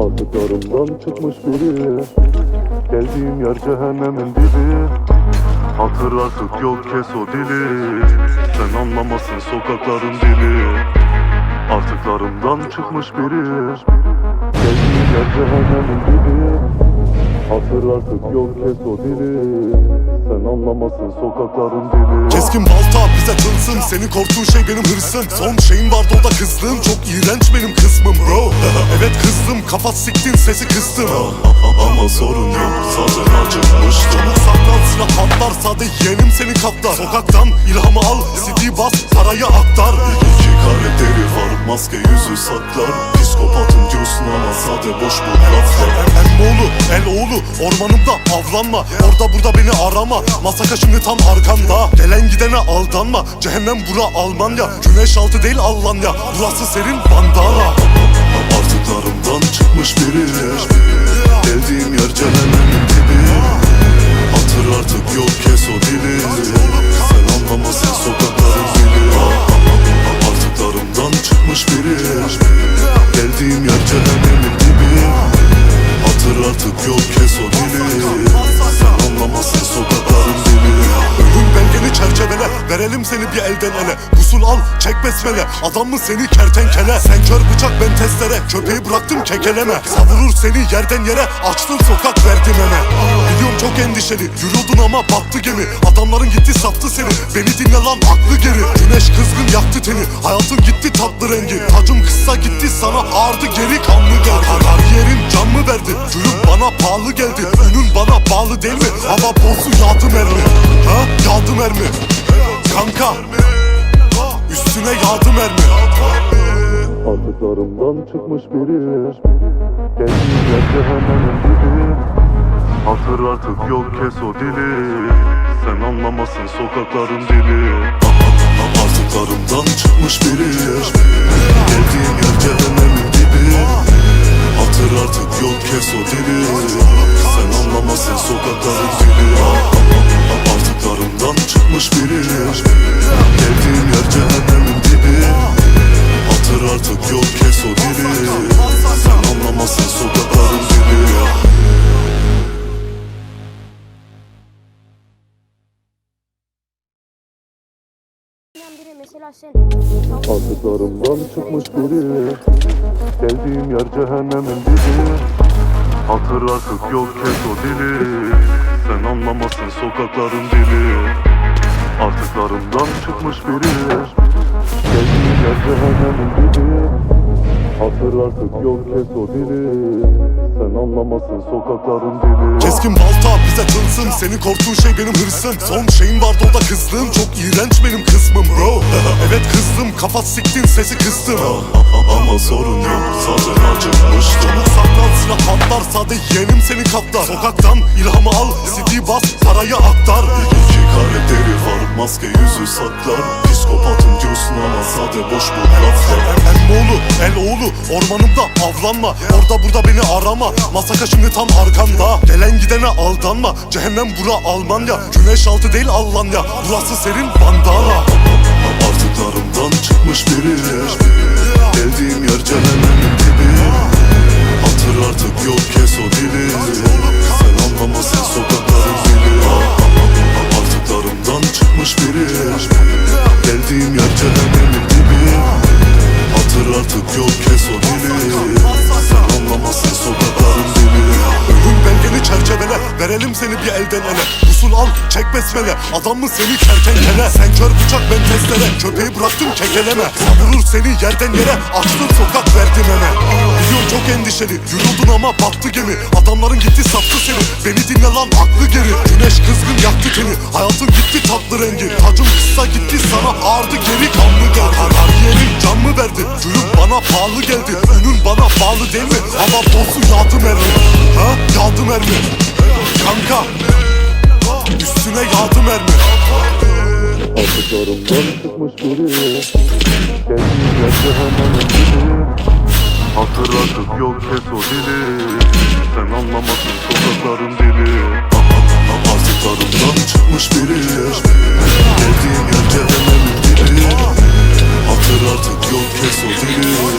Aldıklarımdan çıkmış biri. Geldiğim yer cehennemin dibi. Hatır artık yok kes o dili. Sen anlamasın sokakların dili. Artıklarımdan çıkmış biri. Geldiğim yer cehennemin dibi. Hatır artık yok kes o dili. Sen anlamasın sokakların dili. Keskin balta bize tılsım Senin korktuğun şey benim hırsım. Son şeyin vardı o da kızlığım. Çok iğrenç benim kısmım bro. Evet kafa siktin sesi kıstım Ama sorun yok. Zaten acıkmış Çabuk saklan silah patlar Sade yeğenim senin kapta Sokaktan ilhamı al CD bas parayı aktar. İki karakteri var maske yüzü saklar. Psikopatım diyorsun ama sade boş bu laflar. El oğlu el oğlu ormanımda avlanma. Orada burada beni arama. Masaka şimdi tam arkanda. Gelen gidene aldanma. Cehennem bura Almanya. Güneş altı değil Almanya. Burası serin bandana. Artıklarımdan çıkmış Verelim seni bir elden ele. Usul al çek besmele. Adam mı seni kertenkele? Sen kör bıçak ben testere. Köpeği bıraktım kekeleme. Savurur seni yerden yere. Açtın sokak verdin eme Biliyorum çok endişeli. Yürüyordun ama battı gemi. Adamların gitti sattı seni. Beni dinle lan aklı geri. Güneş kızgın yaktı teni. Hayatın gitti tatlı rengi. Tacım kısa gitti sana ağırdı geri kanlı geldi. Kariyerin can mı verdi. Gülüm bana pahalı geldi. Önün bana bağlı değil mi? Hava bozu yağdı mermi. Ha? Yağdı mermi Kanka. Üstüne yağdı mermi. Artıklarımdan çıkmış biri. Geldiğim yer cehennemin dibi. Hatır artık yok kes o dili. Sen anlamasın sokakların dili. Artıklarımdan çıkmış biri. Geldiğim yer cehennemin dibi. Hatır artık yol kes o dili. Sen anlamasın sokakların dili Çıkmış biri. Geldiğim yer cehennemin dibi. Hatır artık yol kes o dili. Sen anlamasın sokakların dili. Artıklarımdan çıkmış biri. Geldiğim yer cehennemin dibi. Hatır artık yok kes o dili. Sen anlamasın sokakların dili Artıklarımdan çıkmış biri. Geldiğim yer cehennemin dibi Hatır artık yok kes o dili Sen anlamasın sokakların dili. Keskin balta bize tılsım Senin korktuğun şey benim hırsım. Son şeyin vardı o da kızlığım. Çok iğrenç benim kısmım bro. Evet kızdım. Kafa siktin sesi kıstım. Ama sorun yok zaten acıkmış. Çabuk saklan silah patlar. Sade yeğenim senin kapta Sokaktan ilhamı al CD bas parayı aktar. İki karakteri var maske yüzü saklar. Psikopatım diyorsun ama sade boş bu. Laflar El oğlu el oğlu ormanımda avlanma. Orada burada beni arama. Masaka şimdi tam arkanda. Gelen gidene aldanma. Cehennem bura Almanya. Güneş altı değil Almanya. Burası serin bandana. Artıklarımdan çıkmış biri seni bir elden ele. Usul al çek besmele. Adam mı seni kertenkele? Sen kör bıçak ben testere. Köpeği bıraktım kekeleme. Savurur seni yerden yere. Açtın sokak verdin eme Biliyorum çok endişeli. Yürüyordun ama battı gemi. Adamların gitti sattı seni. Beni dinle lan aklı geri. Güneş kızgın yaktı teni Hayatın gitti tatlı rengi. Tacım kısa gitti sana ağırdı geri kanlı geldi. Kariyerin can mı verdi? Gülüm bana pahalı geldi. Önün bana bağlı değil mi? Ama bozu yağdı mermi Ha? Yağdı mermi Kanka. Üstüne yağdı mermi. Artıklarımdan çıkmış biri Geldiğim yer cehennemin dibi Hatır artık yok kes o dili Sen anlamasın sokakların dili Artıklarımdan çıkmış biri Geldiğim yer cehennemin dibi Hatır artık yol kes o dili